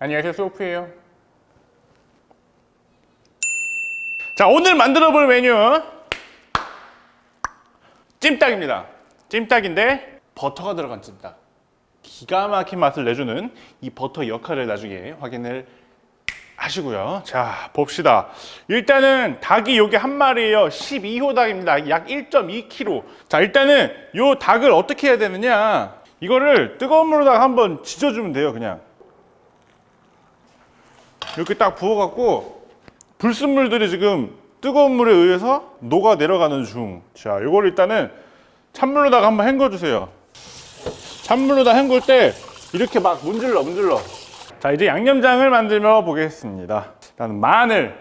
안녕하세요 소프예요. 자 오늘 만들어 볼 메뉴 찜닭입니다. 찜닭인데 버터가 들어간 찜닭. 기가 막힌 맛을 내주는 이 버터 역할을 나중에 확인을 하시고요. 자 봅시다. 일단은 닭이 요게 한 마리예요. 12호 닭입니다. 약 1.2kg 자 일단은 요 닭을 어떻게 해야 되느냐? 이거를 뜨거운 물에다가 한번 지져주면 돼요 그냥 이렇게 딱 부어갖고 불순물들이 지금 뜨거운 물에 의해서 녹아 내려가는 중. 자, 이걸 일단은 찬물로다가 한번 헹궈주세요. 찬물로다 헹굴 때 이렇게 막 문질러, 문질러. 자, 이제 양념장을 만들며 보겠습니다. 일단 마늘.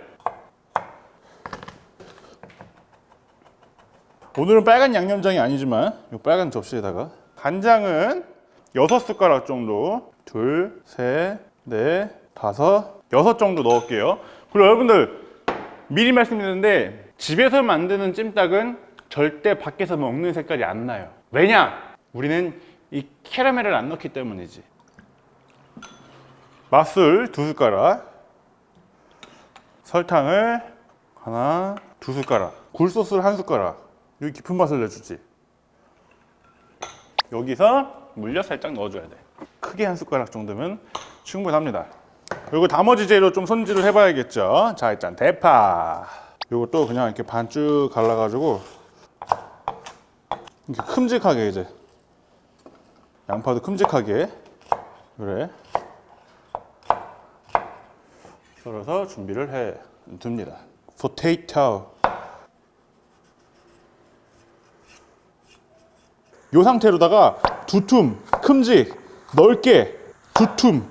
오늘은 빨간 양념장이 아니지만 이 빨간 접시에다가 간장은 여섯 숟가락 정도 둘, 셋, 넷, 다섯, 여섯 정도 넣을게요. 그리고 여러분들 미리 말씀드리는데 집에서 만드는 찜닭은 절대 밖에서 먹는 색깔이 안 나요. 왜냐? 우리는 이 캐러멜을 안 넣기 때문이지. 맛술 두 숟가락, 설탕을 하나, 두 숟가락, 굴소스를 한 숟가락. 여기 깊은 맛을 내주지. 여기서 물엿 살짝 넣어줘야 돼. 크게 한 숟가락 정도면 충분합니다. 그리고 나머지 재료 좀 손질을 해봐야겠죠. 자, 일단 대파. 요것도 그냥 이렇게 반쭉 갈라가지고 이렇게 큼직하게 이제 양파도 큼직하게 그래 썰어서 준비를 해 둡니다. 포테이토. 요 상태로다가 두툼, 큼직, 넓게, 두툼,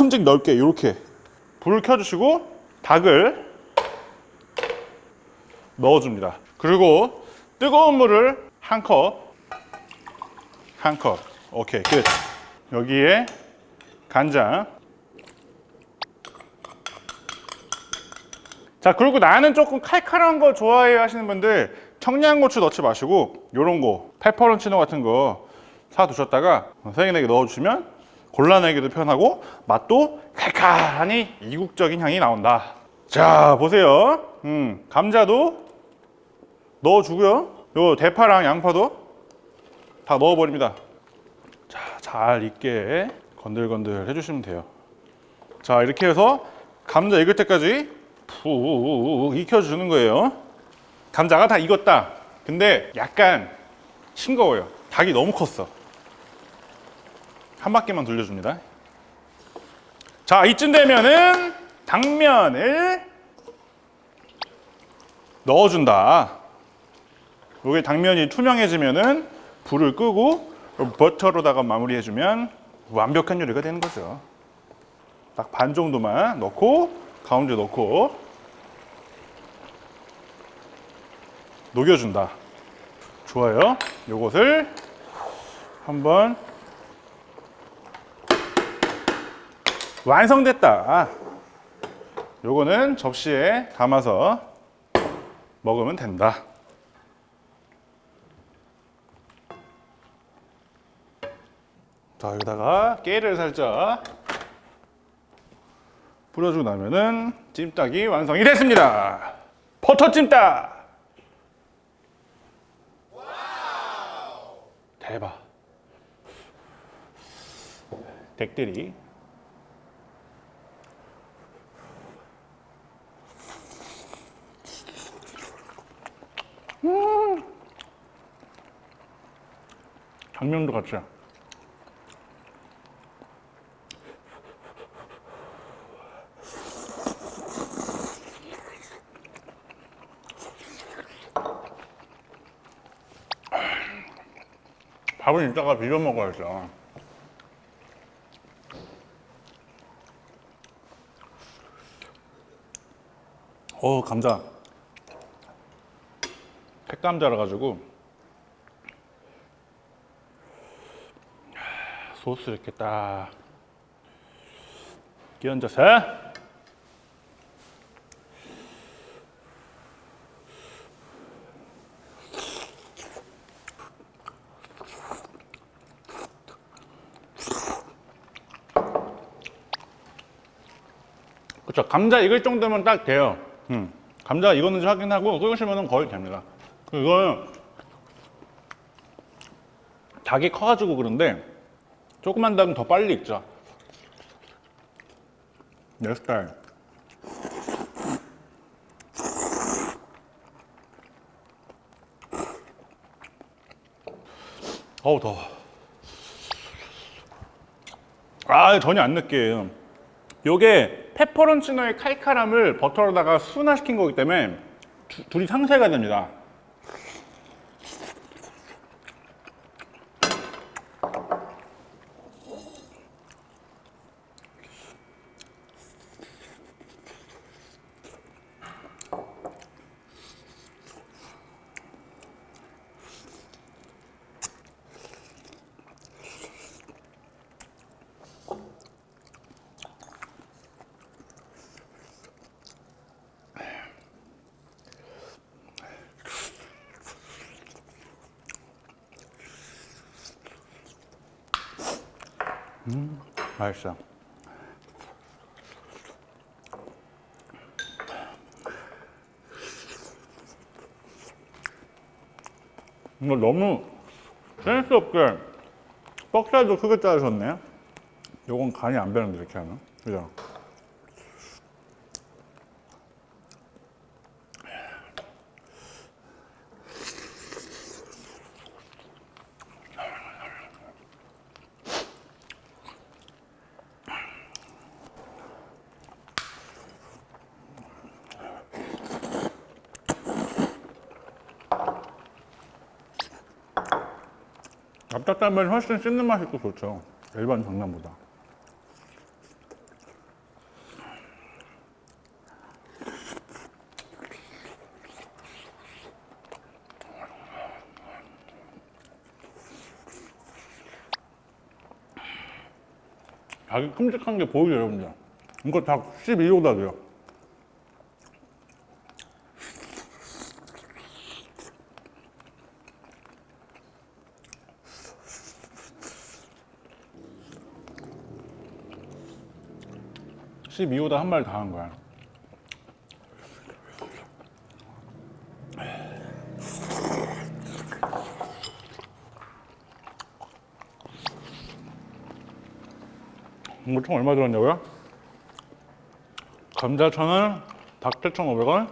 큼직 넓게 이렇게 불을 켜주시고 닭을 넣어줍니다. 그리고 뜨거운 물을 한 컵, 한 컵. 오케이, 끝. 여기에 간장. 자, 그리고 나는 조금 칼칼한 거 좋아해 하시는 분들 청양고추 넣지 마시고 요런 거, 페퍼론치노 같은 거 사 두셨다가 세 개네 개 넣어주시면 골라내기도 편하고 맛도 칼칼하니 이국적인 향이 나온다. 자, 보세요. 음, 감자도 넣어주고요. 요 대파랑 양파도 다 넣어버립니다. 자, 잘 익게 건들건들 해주시면 돼요. 자, 이렇게 해서 감자 익을 때까지 푹 익혀주는 거예요. 감자가 다 익었다. 근데 약간 싱거워요. 닭이 너무 컸어. 한 바퀴만 돌려줍니다. 자, 이쯤 되면은 당면을 넣어준다. 여기 당면이 투명해지면은 불을 끄고 버터로다가 마무리해주면 완벽한 요리가 되는 거죠. 딱 반 정도만 넣고 가운데 넣고 녹여준다. 좋아요. 요것을 한번 완성됐다. 요거는 접시에 담아서 먹으면 된다. 자, 여기다가 깨를 살짝 뿌려주고 나면은 찜닭이 완성이 됐습니다. 버터 찜닭! 대박. 댁들이 당면도 같이. 밥은 이따가 비벼 먹어야죠. 어 감자. 팩감자라 가지고 소스 이렇게 딱 끼얹어서 저 감자 익을 정도면 딱 돼요. 음. 감자 익었는지 확인하고 끓으시면 거의 됩니다. 이거는 닭이 커가지고 그런데 조그만 닭은 더 빨리 익죠. 내 스타일. 어우 더워. 아 전혀 안 느끼해요. 요게 페퍼론치노의 칼칼함을 버터로다가 순화시킨 거기 때문에 두- 둘이 상쇄가 됩니다. 맛있어. 이거 너무 센스 없게 뻑살도 크게 자르셨네. 요건 간이 안 배는데 이렇게 하면. 그죠? 납작하면 훨씬 씹는 맛이 또 좋죠. 일반 장난보다. 자기 큼직한 게 보이죠, 여러분들. 이거 다 12호다 돼요. 십 12호다 한 마리 다한 거야. 이거 총 얼마 들었냐고요? 감자 천 원, 닭대 천 오백 원,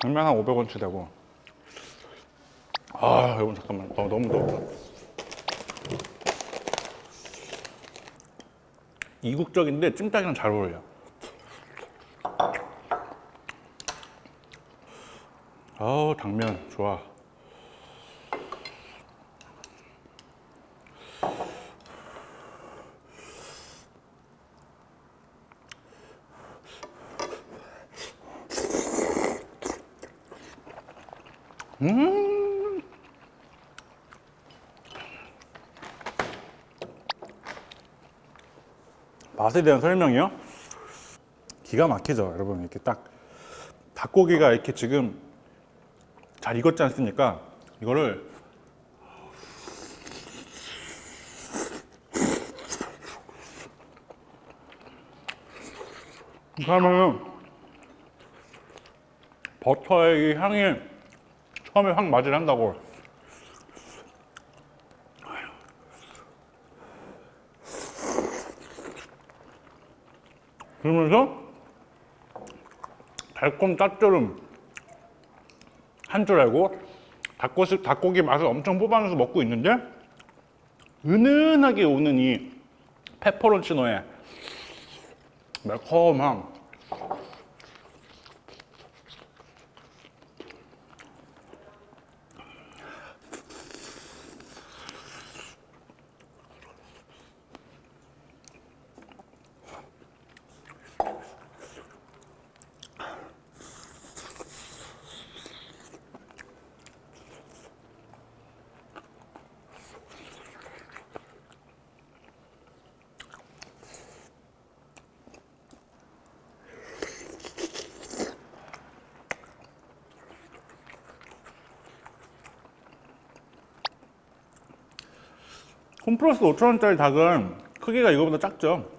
당면 한 오백 원치 되고. 아, 여러분 잠깐만, 어, 너무 더워. 이국적인데 찜닭이랑 잘 어울려. 아우 당면 좋아. 맛에 대한 설명이요? 기가 막히죠, 여러분. 이렇게 딱 닭고기가 이렇게 지금 잘 익었지 않습니까? 이거를 하면은 버터의 이 향이 처음에 확 맞을 한다고. 그러면서 달콤 짭조름 한 줄 알고 닭고기, 닭고기 맛을 엄청 뽑아내서 먹고 있는데 은은하게 오는 이 페퍼론치노의 매콤함 홈플러스 5천원짜리 닭은 크기가 이거보다 작죠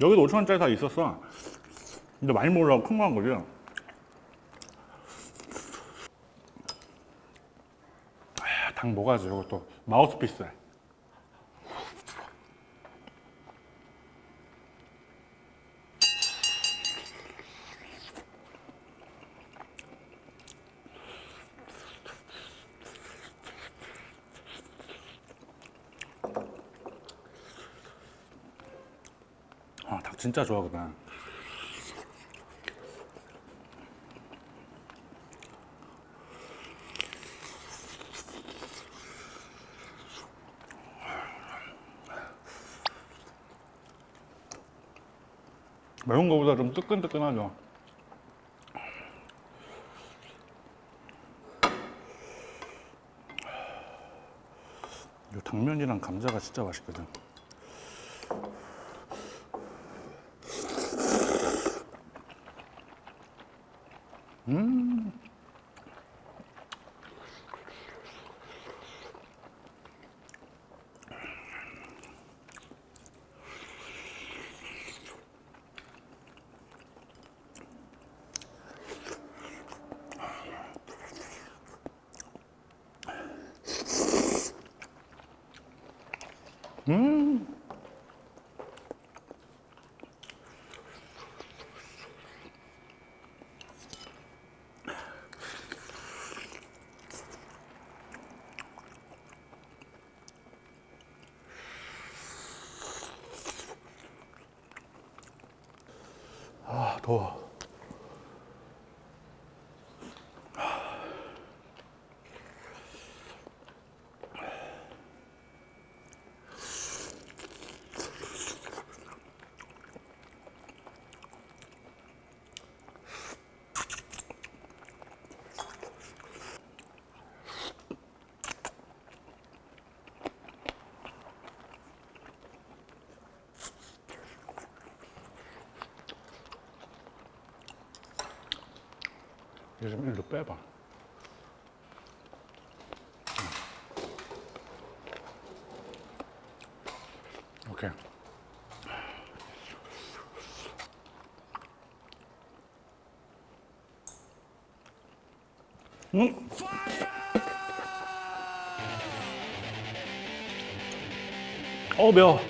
여기도 5천 원짜리 다 있었어. 근데 많이 먹으려고 큰 거 한 거지. 아, 닭 먹어야지 이것도 마우스피스. 아, 닭 진짜 좋아하거든. 매운 거보다 좀 뜨끈뜨끈하죠. 이 당면이랑 감자가 진짜 맛있거든. 아, 더워. 좀 일로 빼봐. 오케이. 음. 어 매워.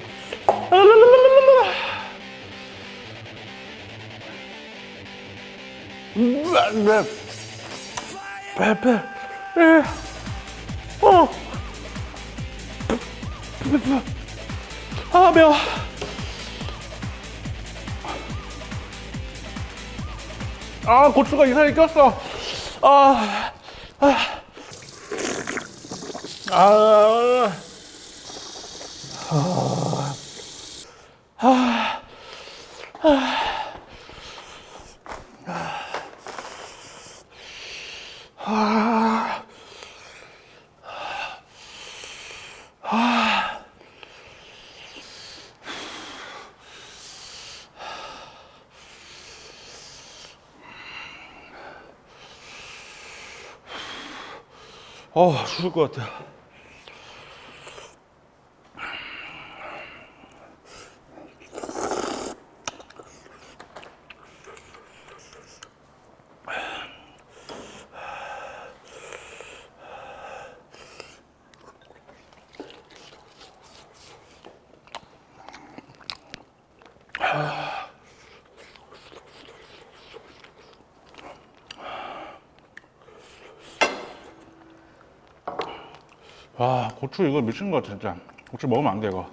음, 매. 배, 배, 에, 어. 아 매워. 아 고추가 이상하게 꼈어. 아, 아, 아, 어 죽을 것 같아. 와 고추 이거 미친 것 같아 진짜. 고추 먹으면 안 돼 이거.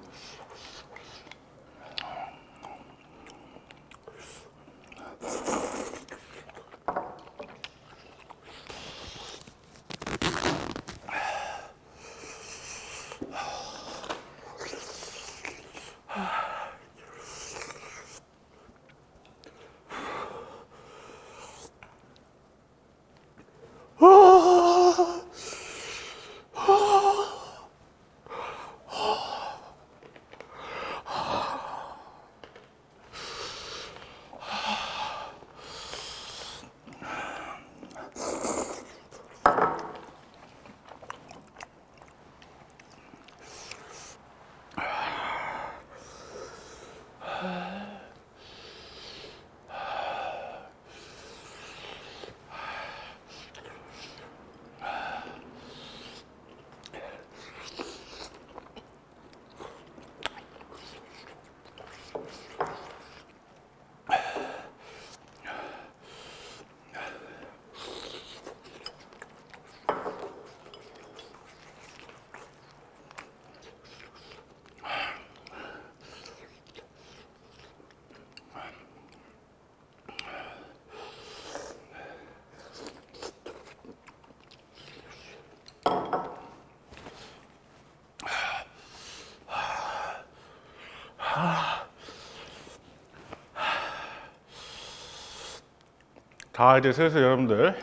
자 이제 슬슬 여러분들.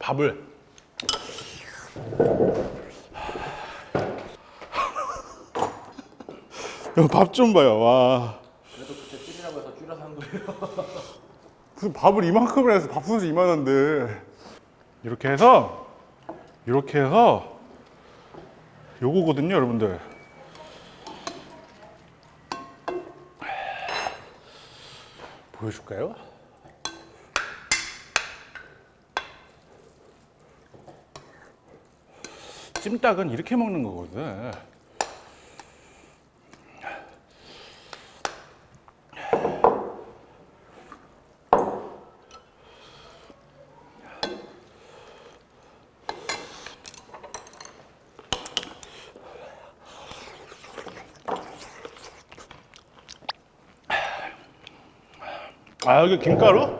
밥을. 밥 좀 봐요. 와. 그래도 그때 줄이라고 해서 줄여서 한 거예요. 그 밥을 이만큼을 해서 밥솥이 이만한데. 이렇게 해서 이렇게 해서 요거거든요 여러분들 보여줄까요? 찜닭은 이렇게 먹는 거거든 아 여기 김가루?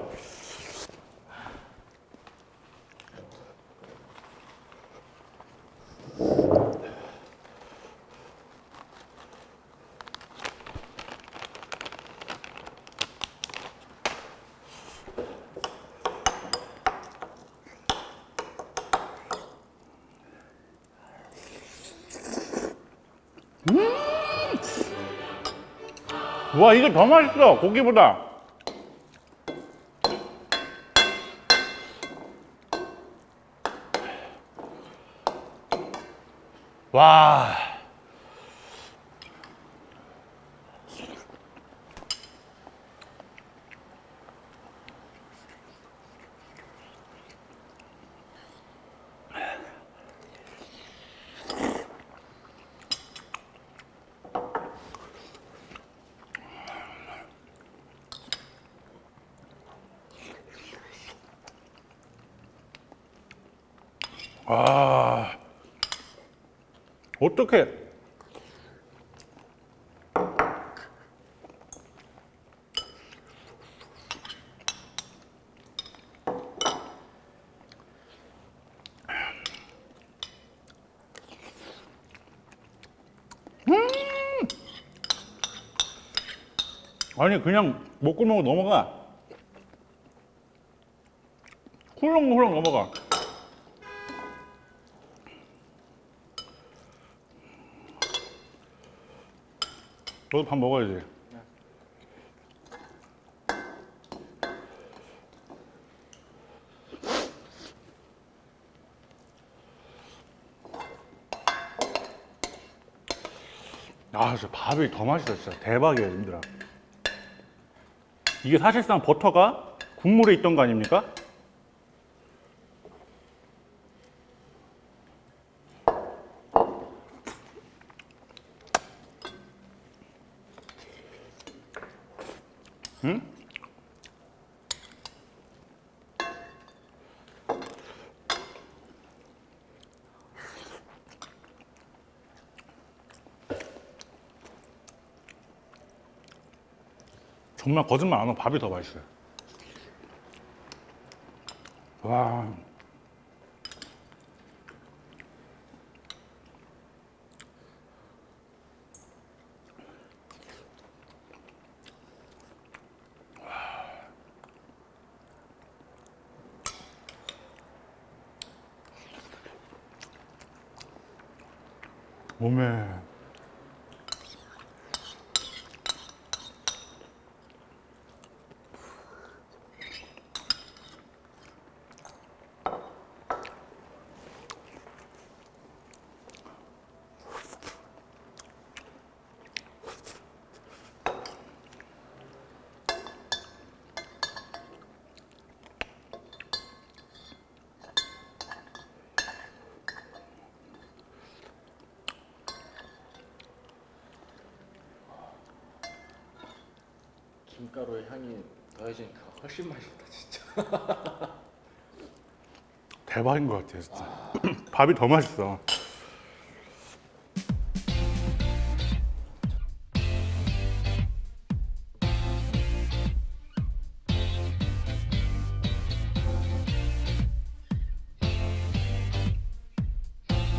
음! 와 이게 더 맛있어 고기보다 와. 아. 어떻게? 음! 아니 그냥 먹고 먹고 넘어가. 훌렁훌렁 넘어가 너도 밥 먹어야지. 아, 진짜 밥이 더 맛있어, 진짜 대박이에요, 님들아. 이게 사실상 버터가 국물에 있던 거 아닙니까? 정말 거짓말 안 하고 밥이 더 맛있어요. 와. 몸에 김가루의 향이 더해지니까 훨씬 맛있다 진짜. 대박인 것 같아요, 진짜. 밥이 더 맛있어.